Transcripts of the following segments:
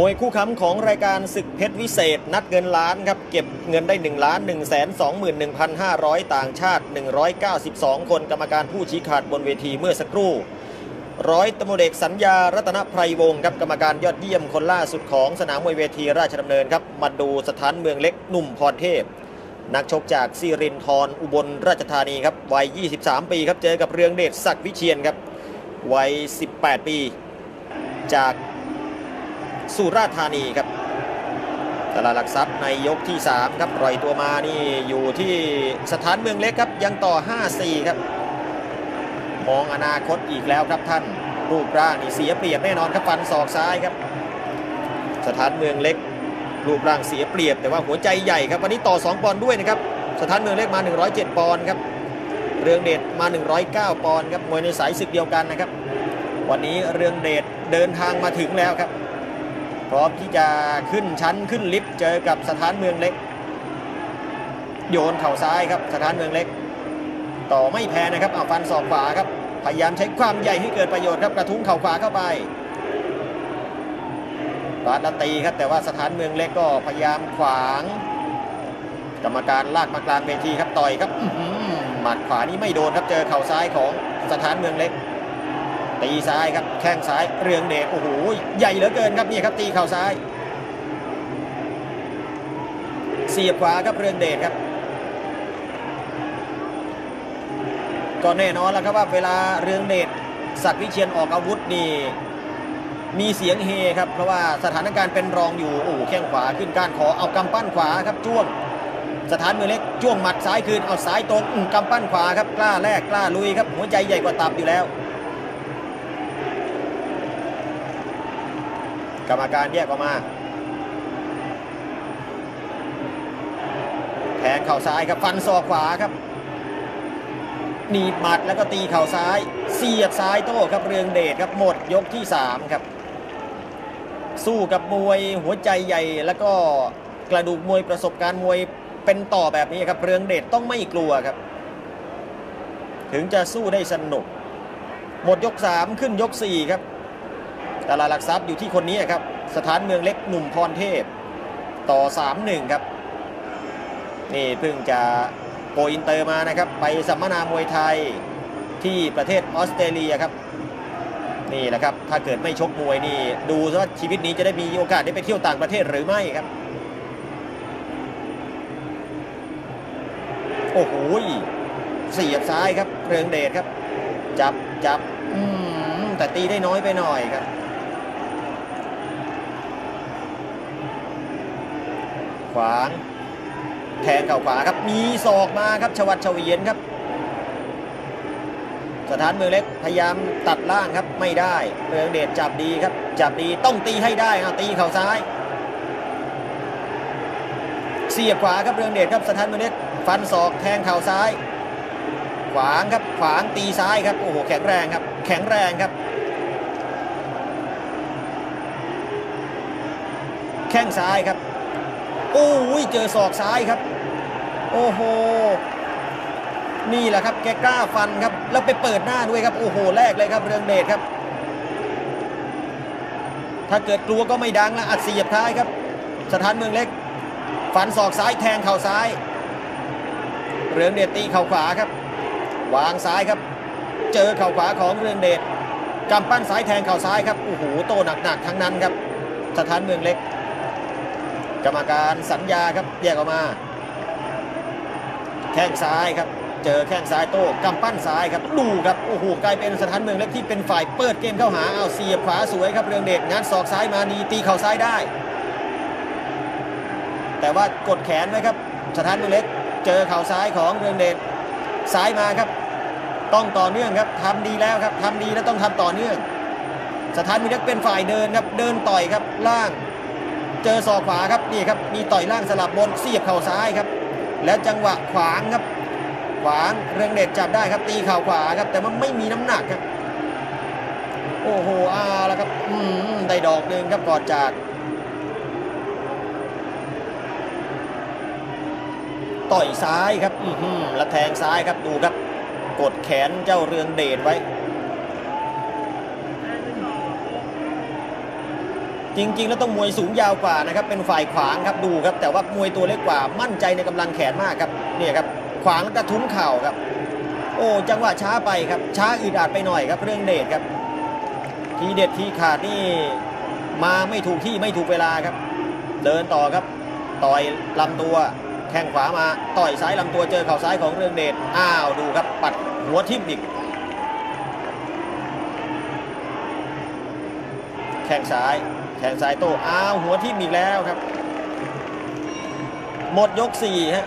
มวยคู่ค้ำของรายการศึกเพชรวิเศษ นัดเงินล้านครับ เก็บเงินได้ 1 ล้าน 1 2 1 5 0 0 ต่างชาติ 192 คนกรรมการผู้ชี้ขาดบนเวทีเมื่อสักครู่ ร้อยตำรวจเอกสัญญารัตนไพรวงศ์ครับกรรมการยอดเยี่ยมคนล่าสุดของสนามมวยเวทีราชดำเนินครับมาดูสถานเมืองเล็กหนุ่มพรเทพ นักชกจากซีรินทรอุบลราชธานีครับวัย 23 ปีครับเจอกับเรืองเดชศักดิ์วิเชียนครับวัย 18 ปี จาก สุราษฎร์ธานีครับตลาดหลักทรัพย์ในยกที่ 3 ครับปล่อยตัวมานี่อยู่ที่สถานเมืองเล็กครับยังต่อ 5-4 ครับ มองอนาคตอีกแล้วครับท่านรูปร่างนี่เสียเปรียบแน่นอนครับฟันศอกซ้ายครับ สถานเมืองเล็ก รูปร่างเสียเปรียบ แต่ว่าหัวใจใหญ่ครับวันนี้ต่อ 2 ปอนด์ด้วยนะครับสถานเมืองเล็กมา 107 ปอนด์ครับเรืองเดชมา 109 ปอนด์ครับมวยในสายศึกเดียวกันนะครับ วันนี้เรืองเดชเดินทางมาถึงแล้วครับ พร้อมที่จะขึ้นชั้นขึ้นลิฟต์เจอกับสถานเมืองเล็ก โยนเข่าซ้ายครับสถานเมืองเล็ก ต่อไม่แพ้นะครับเอาฟันศอกขวาครับพยายามใช้ความใหญ่ให้เกิดประโยชน์ครับกระทุ้งเข่าขวาเข้าไปบาดละตีครับแต่ว่าสถานเมืองเล็กก็พยายามขวาง กรรมการลากมากลางเวทีครับต่อยครับอื้อหือหมัดขวานี่ไม่โดนครับเจอเข่าซ้ายของสถานเมืองเล็ก ตีซ้ายครับแข้งซ้ายเรืองเดชโอ้โหใหญ่เหลือเกินครับนี่ครับตีเข่าซ้าย เสียบขวาครับเรืองเดชครับก็แน่นอนแล้วครับว่าเวลาเรืองเดชศักดิ์วิเชียนออกอาวุธนี่มีเสียงเฮครับเพราะว่าสถานการณ์เป็นรองอยู่โอ้แข้งขวาขึ้นก้านคอเอากำปั้นขวาครับจ้วง สถานมือเล็กจ้วงหมัดซ้ายคืนเอาซ้ายตรงกำปั้นขวาครับกล้าแลกกล้าลุยครับหัวใจใหญ่กว่าตับอยู่แล้ว กรรมการแยกออกมา แทงเข่าซ้ายครับฟันศอกขวาครับหนีบหมัดแล้วก็ตีเข่าซ้าย เสียบซ้ายโต้ครับเรืองเดชครับหมดยกที่ 3 ครับ สู้กับมวยหัวใจใหญ่ แล้วก็กระดูกมวยประสบการณ์มวยเป็นต่อแบบนี้ครับเรืองเดชต้องไม่กลัวครับ ถึงจะสู้ได้สนุก หมดยก 3 ขึ้นยก 4 ครับ ตลาดหลักทรัพย์อยู่ที่คนนี้ครับ สถานเมืองเล็กหนุ่มพรเทพ ต่อ 3-1 ครับ นี่เพิ่งจะโกอินเตอร์มานะครับ ไปสัมมนามวยไทยที่ประเทศออสเตรเลียครับ นี่แหละครับ ถ้าเกิดไม่ชกมวยนี่ ดูซะว่าชีวิตนี้จะได้มีโอกาสได้ไปเที่ยวต่างประเทศหรือไม่ครับ โอ้โหเสียบซ้ายครับเรืองเดชครับ จับจับแต่ตีได้น้อยไปหน่อยครับ ขวางแทงเข่าขวาครับ มีศอกมาครับชวัดเฉวียนครับ สถานเมืองเล็กพยายามตัดล่างครับไม่ได้เรืองเดชจับดีครับ จับดีต้องตีให้ได้เอาตีเข่าซ้าย เสียบขวาครับเรืองเดชครับสถานเมืองเล็กฟันศอกแทงเข่าซ้าย ขวางครับขวางตีซ้ายครับโอ้โหแข็งแรงครับ แข็งแรงครับแข้งซ้ายครับ โอ้ยเจอศอกซ้ายครับ โอ้โห นี่แหละครับแกกล้าฟันครับ แล้วไปเปิดหน้าด้วยครับ โอ้โหแรกเลยครับเรืองเดชครับ ถ้าเกิดกลัวก็ไม่ดังแล้วอัดเสียบท้ายครับ สถานเมืองเล็กฟันศอกซ้ายแทงเข่าซ้าย เรืองเดชตีเข่าขวาครับ วางซ้ายครับ เจอเข่าขวาของเรืองเดชกำปั้นซ้ายแทงเข่าซ้ายครับ โอ้โห โตหนักๆทั้งนั้นครับ สถานเมืองเล็กก รรมการสัญญาครับแยกออกมา แข้งซ้ายครับ เจอแข้งซ้ายโต้กำปั้นซ้ายครับดูครับโอ้โหกลายเป็นสถานเมืองเล็กที่เป็นฝ่ายเปิดเกมเข้าหาเอาเสียบขวาสวยครับเรืองเดชงัดศอกซ้ายมาดีตีเข่าซ้ายได้ แต่ว่ากดแขนไว้ครับ สถานเมืองเล็ก เจอเข่าซ้ายของเรืองเดชซ้ายมาครับ ต้องต่อเนื่องครับทำดีแล้วครับทำดีแล้วต้องทำต่อเนื่อง สถานเมืองเล็กเป็นฝ่ายเดินครับเดินต่อยครับล่าง เจอศอกขวาครับนี่ครับมีต่อยล่างสลับบนเสียบเข่าซ้ายครับ แล้วจังหวะขวางครับ ขวางเรืองเดชจับได้ครับตีเข่าขวาครับ แต่มันไม่มีน้ำหนักครับ โอ้โหอาแล้วครับอืมได้ดอกหนึ่งครับก่อนจากต่อยซ้ายครับ อือหือแล้วแทงซ้ายครับดูครับ กดแขนเจ้าเรืองเดชไว้ จริง ๆ แล้วต้องมวยสูงยาวกว่านะครับเป็นฝ่ายขวางครับดูครับ แต่ว่ามวยตัวเล็กกว่ามั่นใจในกำลังแขนมากครับเนี่ยครับขวางกระทุ้งเข่าครับ โอ้จังหวะช้าไปครับ ช้าอึดอัดไปหน่อยครับเรื่องเดชครับ ทีเด็ดทีขาดนี่มาไม่ถูกที่ไม่ถูกเวลาครับ เดินต่อครับ ต่อยลำตัวแข้งขวามาต่อยซ้ายลำตัวเจอเข่าซ้ายของเรืองเดชอ้าวดูครับ ปัดหัวทิ่มอีกแข้งซ้าย แข้งซ้ายโต้อ้าวหัวทิ่มอีกแล้วครับ หมดยกสี่ฮะ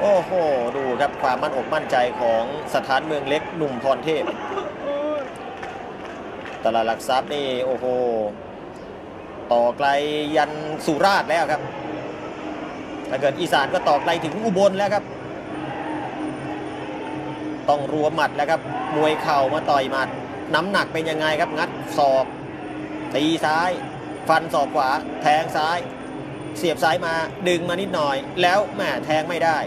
โอ้โหดูครับความมั่นอกมั่นใจของสถานเมืองเล็กหนุ่มพรเทพ ตลาดหลักทรัพย์นี่โอ้โหต่อไกลยันสุราษฎร์แล้วครับถ้าเกิดอีสานก็ต่อไกลถึงอุบลแล้วครับ ต้องรวมหมัดแล้วครับ มวยเข่ามาต่อยหมัด น้ำหนักเป็นยังไงครับ งัดศอก ตีซ้าย ฟันศอกขวา แทงซ้าย เสียบซ้ายมาดึงมานิดหน่อย แล้วแหมแทงไม่ได้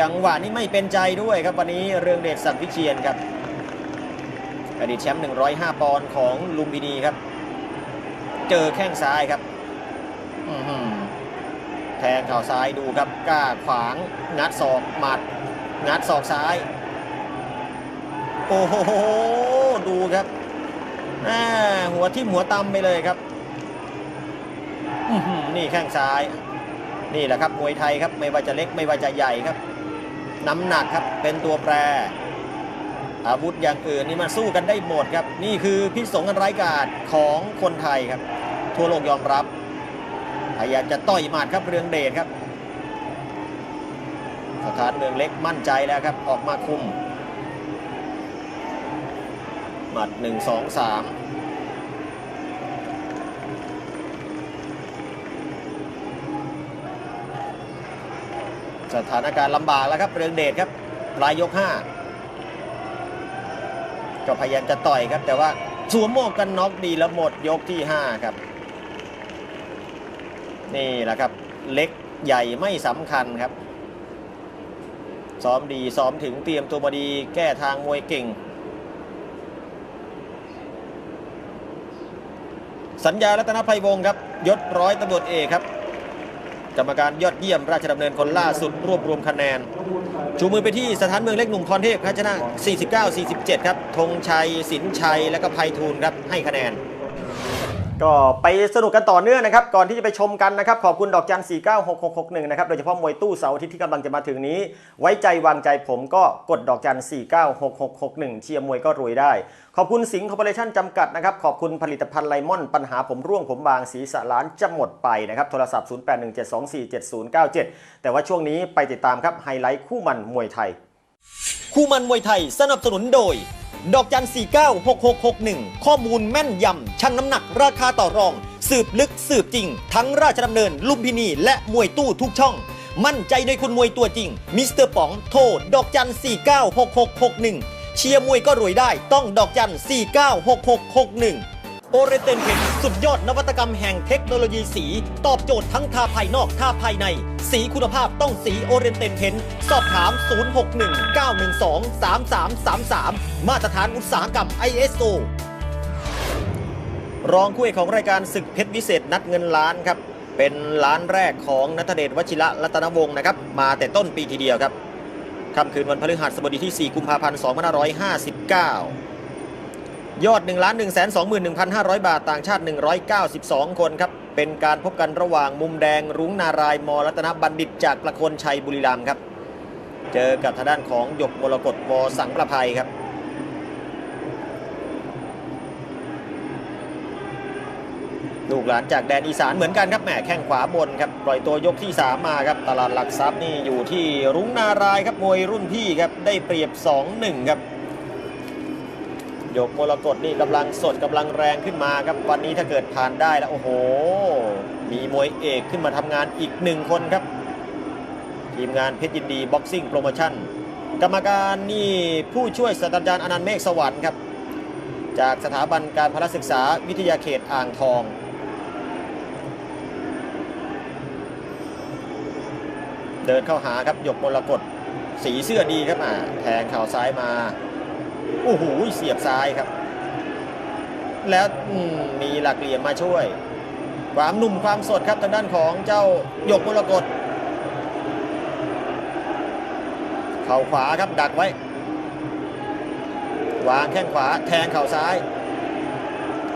จังหวะนี้ไม่เป็นใจด้วยครับวันนี้เรืองเดชสักวิเชียนครับอดีตแชมป์105 ปอนด์ของลุมพินีครับ เจอแข้งซ้ายครับแทงเข่าซ้ายดูครับกล้าขวาง งัดศอกหมัด งัดศอกซ้าย โอ้โหดูครับ หัวที่มหัวตำไปเลยครับนี่แข้งซ้าย นี่แหละครับมวยไทยครับไม่ว่าจะเล็กไม่ว่าจะใหญ่ครับ น้ำหนักครับเป็นตัวแปร อาวุธอย่างอื่นนี่มันสู้กันได้หมดครับ นี่คือพิษสงกันไร้กาจของคนไทยครับ ทั่วโลกยอมรับพยายามจะต่อยหมัดครับเรืองเดชครับสถานเมืองเล็กมั่นใจแล้วครับ ออกมาคุม หมัด1 2 3สถานการณ์ลำบากแล้วครับเรืองเดชครับปลายยก5ก็พยายามจะต่อยครับ แต่ว่าสวมหมวกกันน็อกดีแล้วหมดยกที่ 5 ครับ นี่แหละครับ เล็กใหญ่ไม่สำคัญครับ ซ้อมดีซ้อมถึงเตรียมตัวมาดีแก้ทางมวยเก่ง สัญญารัตนภัยวงศ์ครับยศร้อยตำรวจเอกครับ กรรมการยอดเยี่ยมราชดำเนินคนล่าสุดรวบรวมคะแนน ชูมือไปที่สถานเมืองเล็กหนุ่มพรเทพครับชนะ49-47 ครับธงชัยสินชัยและก็ภัยทูลครับให้คะแนน ก็ไปสนุกกันต่อเนื่องนะครับ ก่อนที่จะไปชมกันนะครับ ขอบคุณดอกจัน 496661 นะครับ โดยเฉพาะมวยตู้เสาร์อาทิตย์ที่กำลังจะมาถึงนี้ ไว้ใจวางใจผมก็กดดอกจัน 496661 เชียร์มวยก็รวยได้ ขอบคุณสิงห์คอร์ปอเรชั่นจำกัดนะครับ ขอบคุณผลิตภัณฑ์ไลมอน ปัญหาผมร่วงผมบางสีสะล้านจะหมดไปนะครับ โทรศัพท์ 0817247097 แต่ว่าช่วงนี้ไปติดตามครับไฮไลท์คู่มันมวยไทย คู่มันมวยไทยสนับสนุนโดย ดอกจัน 496661 ข้อมูลแม่นยำ ชั่งน้ำหนักราคาต่อรอง สืบลึกสืบจริง ทั้งราชดำเนิน ลุมพินี และมวยตู้ทุกช่อง มั่นใจในคุณมวยตัวจริง มิสเตอร์ป๋องโทรดอกจัน 496661 เชียร์มวยก็รวยได้ต้องดอกจัน 496661 เรเตนเพนสุดยอดนวัตกรรมแห่งเทคโนโลยีสี ตอบโจทย์ทั้งทาภายนอกทาภายใน สีคุณภาพต้องสีโอเรนเตนเพนสอบถาม 0619123333 มาตรฐานอุตสาหกรรม ISO รองคู่เอกของรายการศึกเพชรวิเศษนัดเงินล้านครับ เป็นล้านแรกของนัทเดชวชิระรัตนวงศ์นะครับ มาแต่ต้นปีทีเดียวครับค่ำคืนวันพฤหัสบดีที่ 4 กุมภาพันธ์ 2559 ยอด 1 1 2 1 5 0 0 บาท ต่างชาติ 192 คนครับ เป็นการพบกันระหว่างมุมแดงรุ้งนารายมรัตนบัณฑิตจากประโคนชัยบุรีรัมย์ครับ เจอกับทางด้านของหยกมรกตวสังประภัยครับลูกหลานจากแดนอีสานเหมือนกันครับแหมแข้งขวาบนครับปล่อยตัวยกที่ 3 มาครับตลาดหลักทรัพย์นี่อยู่ที่รุ้งนารายครับมวยรุ่นพี่ครับได้เปรียบ 2-1 ครับ ยกมรกตนี่กำลังสดกำลังแรงขึ้นมาครับ วันนี้ถ้าเกิดผ่านได้แล้วโอ้โห มีมวยเอกขึ้นมาทำงานอีกหนึ่งคนครับ ทีมงานเพชรยินดีบ็อกซิ่งโปรโมชั่นกรรมการนี่ผู้ช่วยศาสตราจารย์อนันต์เมฆสวรรค์ครับ จากสถาบันการพลศึกษาวิทยาเขตอ่างทองเดินเข้าหาครับหยกมรกตสีเสื้อดีครับอ่าแทงเข่าซ้ายมา โอ้โหเสียบซ้ายครับ แล้วมมีหลักเหลี่ยมมาช่วย ความหนุ่มความสดครับทางด้านของเจ้าหยกมรกตเข่าขวาครับดักไว้ วางแข้งขวาแทงเข่าซ้าย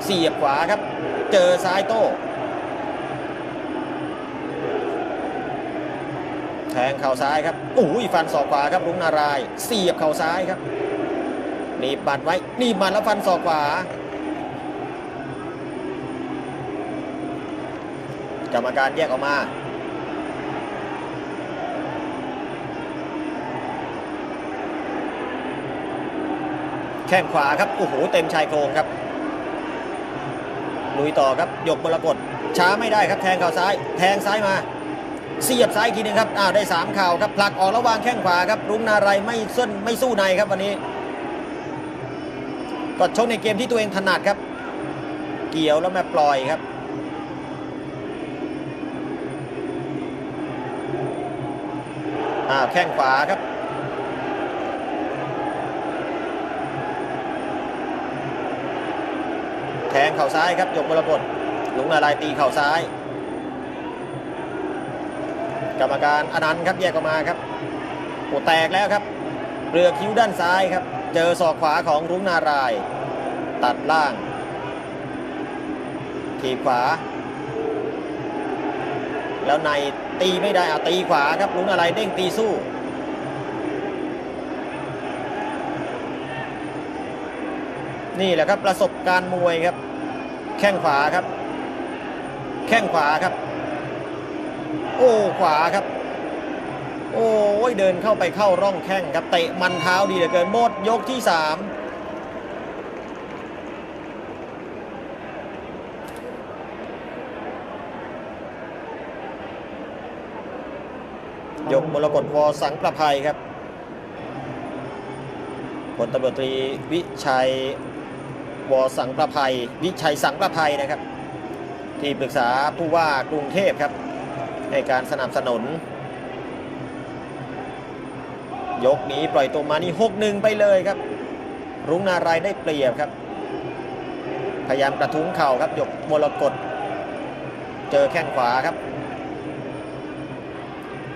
เสียบขวาครับ เจอซ้ายโต้แทงเข่าซ้ายครับอุ้ยฟันศอกขวาครับรุ้งนารายเสียบเข่าซ้ายครับ นีบบัดไว้ นีบบัดแล้วฟันศอกขวา กรรมการแยกออกมา แข้งขวาครับ โอ้โห เต็มชายโครงครับ ลุยต่อครับ ยกมรกตช้าไม่ได้ครับ แทงเข่าซ้าย แทงซ้ายมาเสียบซ้ายอีกทีหนึงครับ อ้าวได้สามเข่าครับ ผลักออกระวางแข้งขวาครับ รุ้งนารายไม่ส้นไม่สู้ในครับวันนี้ ก็ชกในเกมที่ตัวเองถนัดครับ เกี่ยวแล้วแม่ปล่อยครับอ้าวแข้งขวาครับแทงเข่าซ้ายครับยกมรกตหลุงนารายตีเข่าซ้าย กรรมการอนันต์ครับแยกออกมาครับโอแตกแล้วครับเรือคิ้วด้านซ้ายครับ เจอศอกขวาของรุ้งนาราย ตัดล่างทีบขวา แล้วในตีไม่ได้เอาตีขวาครับรุ้งนารายเด้งตีสู้ นี่แหละครับประสบการณ์มวยครับ แข้งขวาครับ แข้งขวาครับ โอ้ขวาครับ โอ้ยเดินเข้าไปเข้าร่องแข้งครับเตะมันเท้าดีเหลือเกินหมดยกที่สามยกมรกตวอสังประภัยครับพลตำรวจตรีวิชัยวอสังประภัย วิชัยสังประภัยนะครับ ที่ปรึกษาผู้ว่ากรุงเทพครับให้การสนับสนุน ยกนี้ปล่อยตัวมานี่หกหนึ่งไปเลยครับ รุ้งนารายได้เปรียบครับ พยายามกระทุ้งเข่าครับยกมรกตเจอแข้งขวาครับ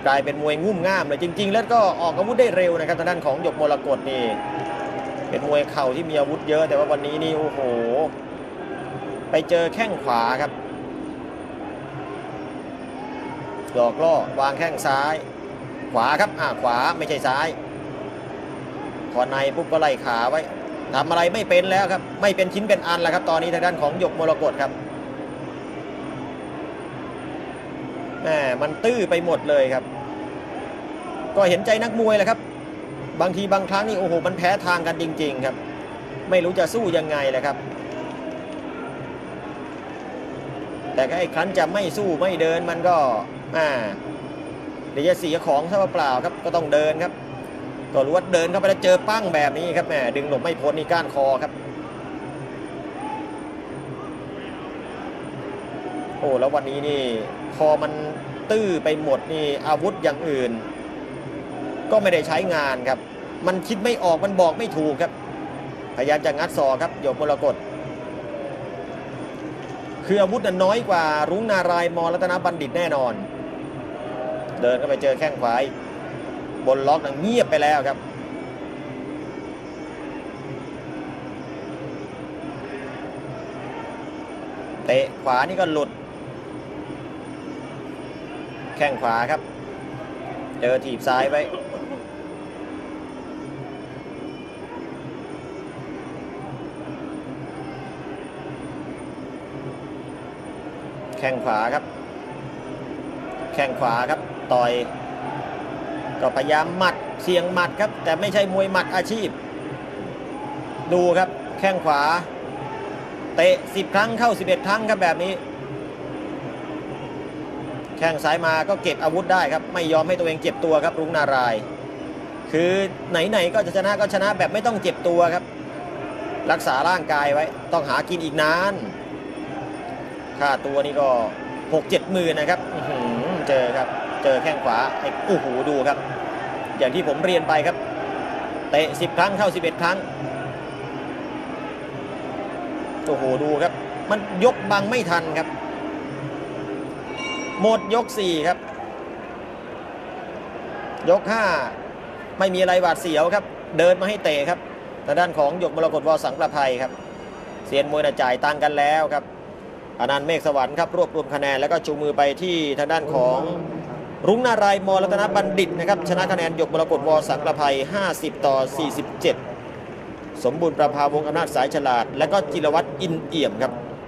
กลายเป็นมวยงุ่มง่ามเลยจริง ๆ แล้วก็ออกอาวุธได้เร็วนะครับทางด้านของหยกมรกตนี่เป็นมวยเข่าที่มีอาวุธเยอะ แต่ว่าวันนี้นี่โอ้โห ไปเจอแข้งขวาครับหลอกล่อวางแข้งซ้าย ขวาครับอ่าขวาไม่ใช่ซ้ายพอในปุ๊บก็ไล่ขาไว้ทำอะไรไม่เป็นแล้วครับ ไม่เป็นชิ้นเป็นอันแล้วครับ ตอนนี้ทางด้านของหยกมรกตครับแหมมันตื้อไปหมดเลยครับ ก็เห็นใจนักมวยแหละครับ บางทีบางครั้งนี่โอ้โหมันแพ้ทางกันจริง ๆ ครับ ไม่รู้จะสู้ยังไงแหละครับ แต่ไอ้ครั้นจะไม่สู้ไม่เดินมันก็อ่า เดี๋ยวจะเสียของซะเปล่าครับก็ต้องเดินครับก็รู้ว่าเดินเข้าไปแล้วเจอปั้งแบบนี้ครับแหมดึงหลบไม่พ้นนี่ก้านคอครับ โอ้แล้ววันนี้นี่พอมันตื้อไปหมดนี่อาวุธอย่างอื่น ก็ไม่ได้ใช้งานครับ มันคิดไม่ออกมันบอกไม่ถูกครับ พยายามจะงัดศอครับโยกมรกตคืออาวุธนั้นน้อยกว่ารุ้งนารายมอรัตนบัณฑิตแน่นอน เดินเข้าไปเจอแข้งขวาบนล็อกนั้นเงียบไปแล้วครับ เตะขวานี่ก็หลุด แข้งขวาครับ เจอถีบซ้ายไว้แข้งขวาครับ แข้งขวาครับ ต่อย ก็พยายามหมัดเสียงหมัดครับ แต่ไม่ใช่มวยหมัดอาชีพ ดูครับแข้งขวา เตะ 10 ครั้งเข้า 11 ครั้งครับแบบนี้ แข้งซ้ายมาก็เก็บอาวุธได้ครับ ไม่ยอมให้ตัวเองเจ็บตัวครับรุ้งนาราย คือไหนๆก็จะชนะก็ชนะแบบไม่ต้องเจ็บตัวครับ รักษาร่างกายไว้ต้องหากินอีกนานค่าตัวนี่ก็หกเจ็ดหมื่นนะครับเจอครับ เจอแข้งขวาไอ้โอ้โหดูครับ อย่างที่ผมเรียนไปครับ เตะสิบครั้งเข้าสิบเอ็ดครั้งโอ้โหดูครับ มันยกบังไม่ทันครับ หมดยก 4 ครับ ยก 5 ไม่มีอะไรหวาดเสียวครับ เดินมาให้เตะครับทางด้านของหยกมรกตวอสังประภัยครับเซียนมวยน่ะจ่ายตังกันแล้วครับอนันต์เมฆสวรรค์ครับรวบรวมคะแนนแล้วก็ชูมือไปที่ทางด้านของ รุ้งนารายมอรัตนบัณฑิตนะครับชนะคะแนนหยกมรกตวอสังประภัย 50 ต่อ 47 สมบูรณ์ประภาวงอำนาจสายฉลาด และก็จิรวัตรอินเอี่ยมครับ